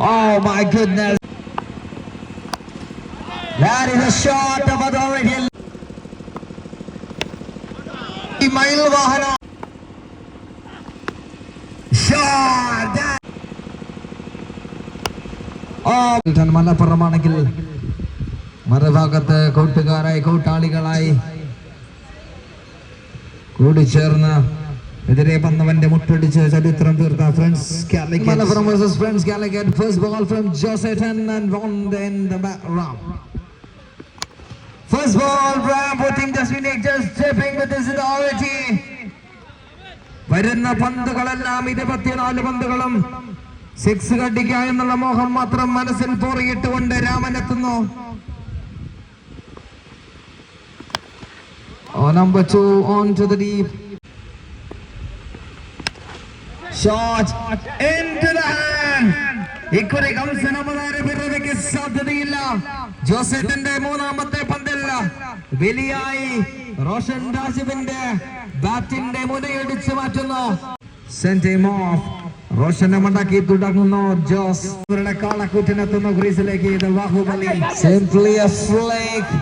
Oh my goodness. That is a shot of authority. Oh, മലപ്പുറമാണെങ്കിൽ മറുഭാഗത്ത് കൂട്ടുകാരായി കൂട്ടാളികളായി കൂടിച്ചേർന്ന് എതിരെ വന്നവന്റെ മുട്ടടിച്ച് ചരിത്രം തീർത്ത friends Calicut from versus friends Calicut first ball from ജോസെറ്റൻ and on the in the Ram first ball Ram four team ജസ്മിനിക് just stepping with his authority വരുന്ന പന്തുകളെല്ലാം ഇരുപത്തിനാല് പന്തുകളും six കടിക്ക എന്നുള്ള മോഹം മാത്രം മനസ്സിൽ പോറിയിട്ടുകൊണ്ട് രാമൻ എത്തുന്നു. Number two on to the deep deep. Into the hand. ഇക്കുറി കംസനമതാര പിറവിക്ക് സാധ്യതയില്ല ജോസഫിന്റെ മൂന്നാമത്തെ പന്തല്ല വലിയായി റോഷൻ രാജുവിന്റെ ബാറ്റിന്റെ മുനയടിച്ചു മാറ്റുന്നു സെന്റ് ഓഫ് റോഷനെ മണ്ടാക്കി തുടങ്ങുന്നു ജോസ് ഇവരുടെ കാളക്കൂറ്റിനെത്തുന്നു ക്രീസിലേക്ക് ഇത് Bahubali simply a flick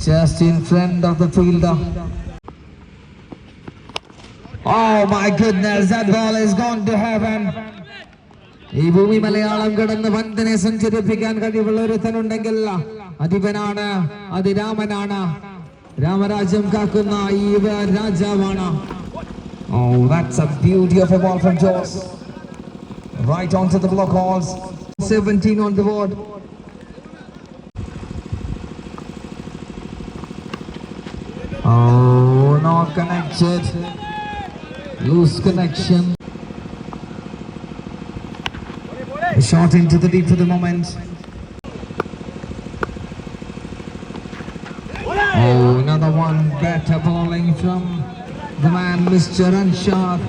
just in front of the fielder. Oh my goodness, that ball is gone to heaven. ഈ ഭൂമി മലയാളം കിടന്ന് പന്തിനെ സഞ്ചരിപ്പിക്കാൻ കഴിവുള്ള ഒരുത്തനുണ്ടെങ്കിൽ അതിവനാണ് അതിരാമനാണ് രാമരാജ്യം കാക്കുന്ന ഈ വ- രാജാവാണ് Oh, that's a beauty of a ball from Jones. Right onto the block balls. 17 on the board. Oh, not connected. Loose connection. A shot into the deep for the moment. Oh, another one better bowling from the man, Mr. Anshar.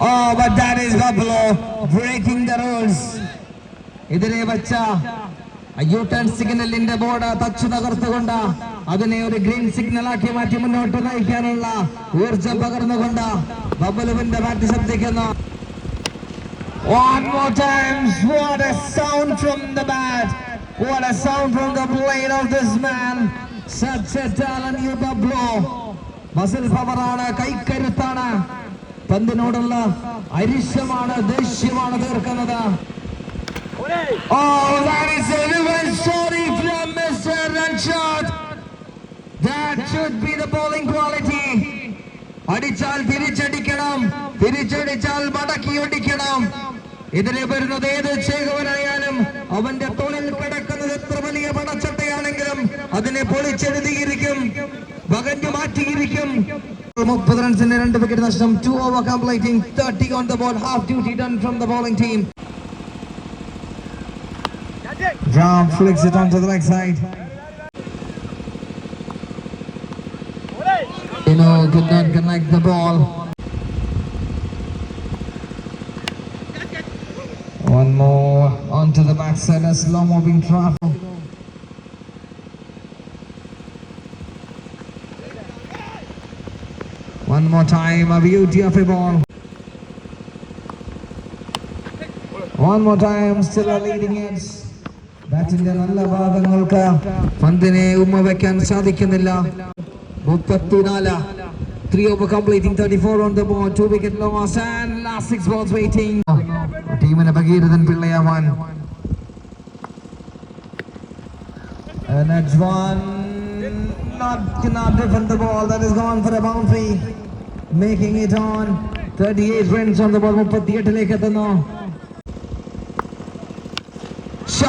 Oh, but that is Gablo breaking the rules. Idhar ye bacha. U turn സിഗ്നലിന്റെ board തച്ചു തകർത്തുകൊണ്ട് അതിനെ ഒരു green signal ആക്കി മാറ്റി മുന്നോട്ട് നയിക്കാനുള്ള ഊർജം പകർന്നുകൊണ്ട് ബബലുവിന്റെ ബാറ്റ് ശബ്ദിക്കുന്നു One more time, what a sound from the bat. What a sound from the blade of this man. Such a talent, you Bablo. Muscle പവറാണ് കൈക്കരുത്താണ് പന്തിനോടുള്ള അരിശമാണ് ദേഷ്യമാണ് തീർക്കുന്നത് Oh, that is a revenge story from Mr. Ranshad. That should be the bowling quality. അടിച്ചാൽ തിരിച്ചടിക്കണം. തിരിച്ചടിച്ചാൽ മടക്കിയൊടിക്കണം ഇതിനെ വരുന്നത് ഏത് ചേകവനായാലും അവന്റെ തൊഴിൽ കിടക്കുന്നത് എത്ര വലിയ പടച്ചട്ടയാണെങ്കിലും അതിനെ പൊളിച്ചെഴുതിയിരിക്കും. വകഞ്ഞു മാറ്റിയിരിക്കും. മുപ്പത് റൺസിന്റെ രണ്ട് വിക്കറ്റ് നഷ്ടം. Two over completing thirty on the ball half duty done from the bowling team Ram flicks it onto the leg side. You know, could not connect the ball. One more onto the backside, a slow moving traffic. One more time, a beauty of a ball. One more time, still a leading edge. ബാറ്റിന്റെ നല്ല ഭാഗങ്ങൾക്ക് പന്തിനെ ഉമ്മ വെക്കാൻ സാധിക്കുന്നില്ല. മുപ്പത്തിനാല്. Over completing thirty four on the ball two wicket loss and last six balls waiting ടീമിന് Bhagirathan പിള്ളയാവാൻ. And that's one. Not cannot defend the ball. That is gone for a boundary. Making it on. 38 runs on the ball 38 ലേക്ക് എത്തുന്നു.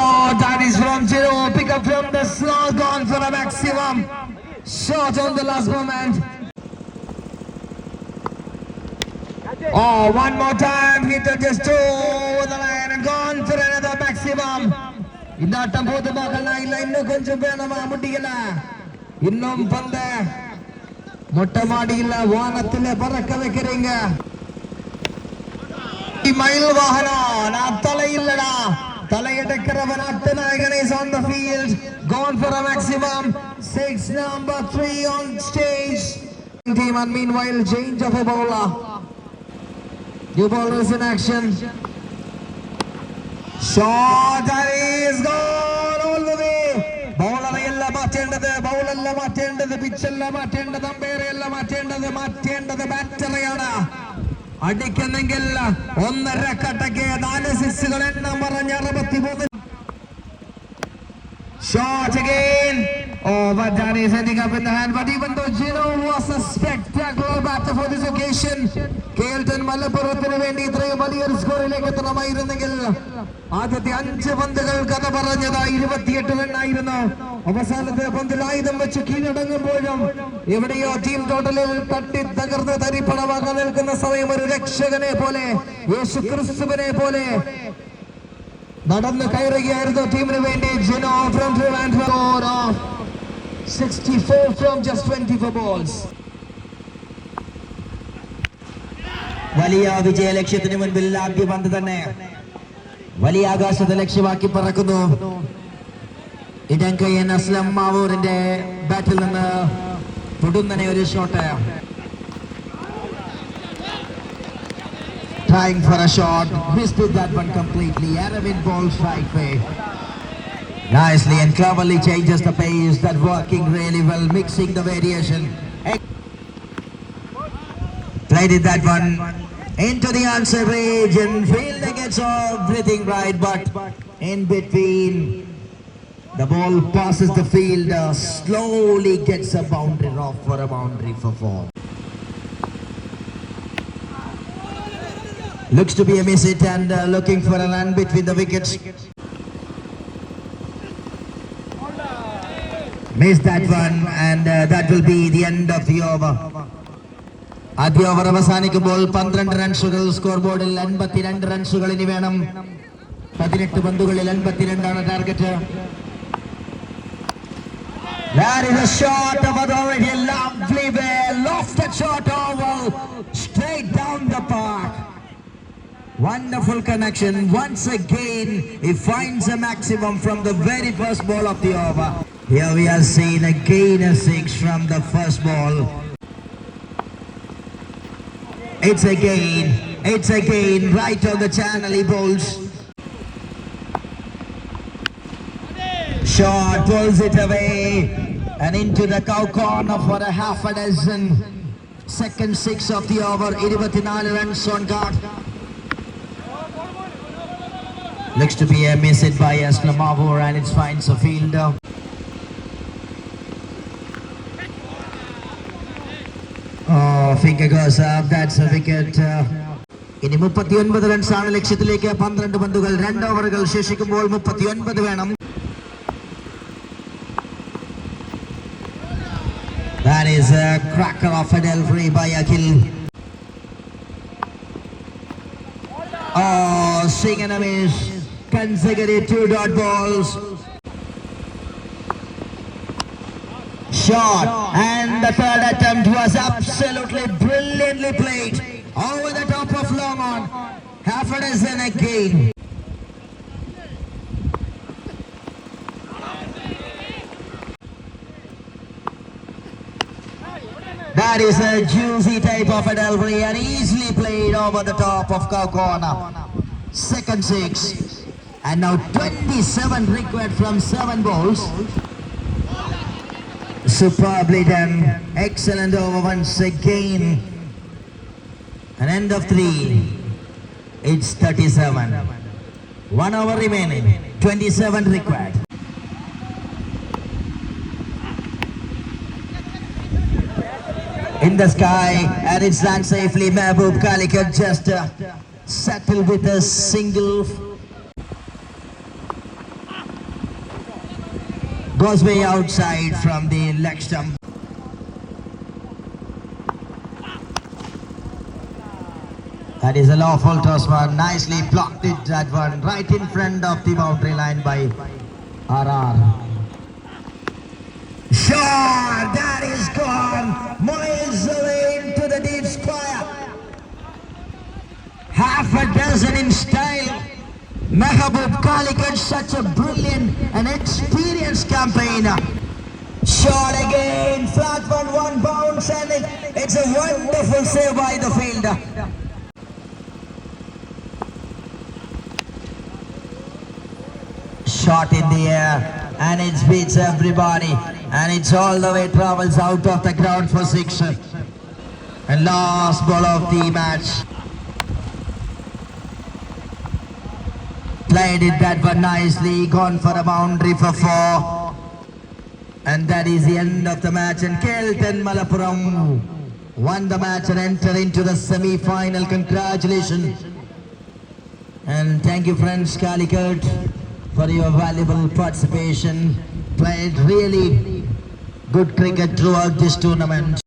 shot that is from Jiro. Pick up from the slot, gone for a maximum. Shot on the last moment. Oh, one more time. Hit just two over the line and gone for another maximum. இந்த ஆட்டம் போது பார்க்கலாம் இல்ல இன்னும் கொஞ்சம் வேணுமா முடியல இன்னும் பந்த மொட்டை மாடியில் வானத்தில் பறக்க வைக்கிறீங்க மயில் வாகனம் நான் தலை இல்லடா தலையெடுக்கிறவன் அட்டநாயகன் is on the field gone for a maximum six number three on stage team and meanwhile change of a bowler New bowlers in action. Shot and he's gone all the way. ബൗളറയല്ല മാറ്റേണ്ടത് ബൗളല്ല മാറ്റേണ്ടത് പിച്ചല്ല മാറ്റേണ്ടത് അമ്പയറയല്ല മാറ്റേണ്ടത് മാറ്റേണ്ടത് ബാറ്ററിയാണ് അടിക്കുന്നെങ്കിൽ ഒന്നര കട്ടക്ക് നാല് സിക്സുകൾ എണ്ണം പറഞ്ഞ അറുപത്തിമൂന്ന് Shot മലപ്പുറത്തിന് വേണ്ടി ഇത്രയും വലിയൊരു സ്കോറിലേക്ക് എത്തണമായിരുന്നെങ്കിൽ ആദ്യത്തെ അഞ്ച് പന്തുകൾ കഥ പറഞ്ഞത് ഇരുപത്തിയെട്ട് റണ്ണായിരുന്നു അവസാനത്തെ പന്തിൽ ആയുധം വെച്ച് കീഴടങ്ങുമ്പോഴും എവിടെയോ ടീം ടോട്ടലിൽ തട്ടി തകർന്ന് തരിപ്പണമാകാൻ നിൽക്കുന്ന സമയം ഒരു രക്ഷകനെ പോലെ യേശു ക്രിസ്തുവിനെ പോലെ നടന്ന് കയറുകയായിരുന്നു ടീമിന് വേണ്ടി Jino from Trivandrum 64 from just 24 balls. വലിയ വിജയ ലക്ഷ്യത്തിന് മുൻപിൽ ആദ്യ പന്ത് തന്നെ. വലിയ ആകാശത്തെ ലക്ഷ്യമാക്കി പറക്കുന്നു. ഇടങ്കയ്യൻ അസ്ലം മാവൂരിന്റെ ബാറ്റിൽ നിന്ന് പൊടുന്നനെ ഒരു shot trying for a shot, missed it that one completely. Aravind ball strike way. Nicely and cleverly changes the pace. That working really well, mixing the variation. Played it that one into the answer range and fielder gets everything right, but in between. The ball passes the fielder, slowly gets a boundary off for a boundary for four. Looks to be a miss it and uh, looking for a run between the wickets. Missed that one and uh, that will be the end of the over. ആദ്യ over അവസാനിക്കുമ്പോൾ പന്ത്രണ്ട് റൺസുകൾ score ബോർഡിൽ അൻപത്തിരണ്ട് റൺസുകൾ ഇനി വേണം പതിനെട്ട് പന്തുകളിൽ അൻപത്തിരണ്ടാണ് target That is a shot of authority, lovely way, lofted shot over, straight down the park. Wonderful connection. Once again, he finds a maximum from the very first ball of the over. Here we are seeing again a six from the first ball. It's again, it's again right on the channel he bowls. Shot pulls it away and into the cow corner for a half a dozen. Second six of the over, 24 runs on guard. Looks to be a miss it by Aslamavur and it finds a fielder. Oh, finger goes up. That's a wicket. Uh, ഇനി മുപ്പത്തിയൊൻപത് റൺസാണ് ലക്ഷ്യത്തിലേക്ക് പന്ത്രണ്ട് പന്തുകൾ രണ്ട് ഓവറുകൾ ശേഷിക്കുമ്പോൾ മുപ്പത്തിയൊൻപത് വേണം is a cracker of a delivery by Akhil. Oh, swing and a miss. Consecutive two dot balls. Shot. And the third attempt was absolutely brilliantly played. Over the top of long on. Half a dozen again. That is a juicy type of a delivery and easily played over the top of cow corner. Second six. And now 27 required from seven balls. Superbly done. Excellent over once again. An end of three. It's 37. One hour remaining. 27 required. In the sky and it's land safely. Mehboob Kalikat just uh, with a single. Goes way outside from the leg stump. That is a lawful toss one. Nicely blocked it, that one, right in front of the boundary line by RR. Shot! That is gone. Miles into the deep square. Half a dozen in style. Mahabub Kali such a brilliant and experienced campaigner. Shot again, flat one, one bounce, and it, it's a wonderful save by the fielder. Shot in the air, and it beats everybody and it's all the way travels out of the ground for six. And last ball of the match. Played it that one nicely, gone for a boundary for four. And that is the end of the match. And Kelton Malappuram won the match and enter into the semi-final. Congratulations. And thank you friends Calicut for your valuable participation. Played really good cricket throughout this tournament.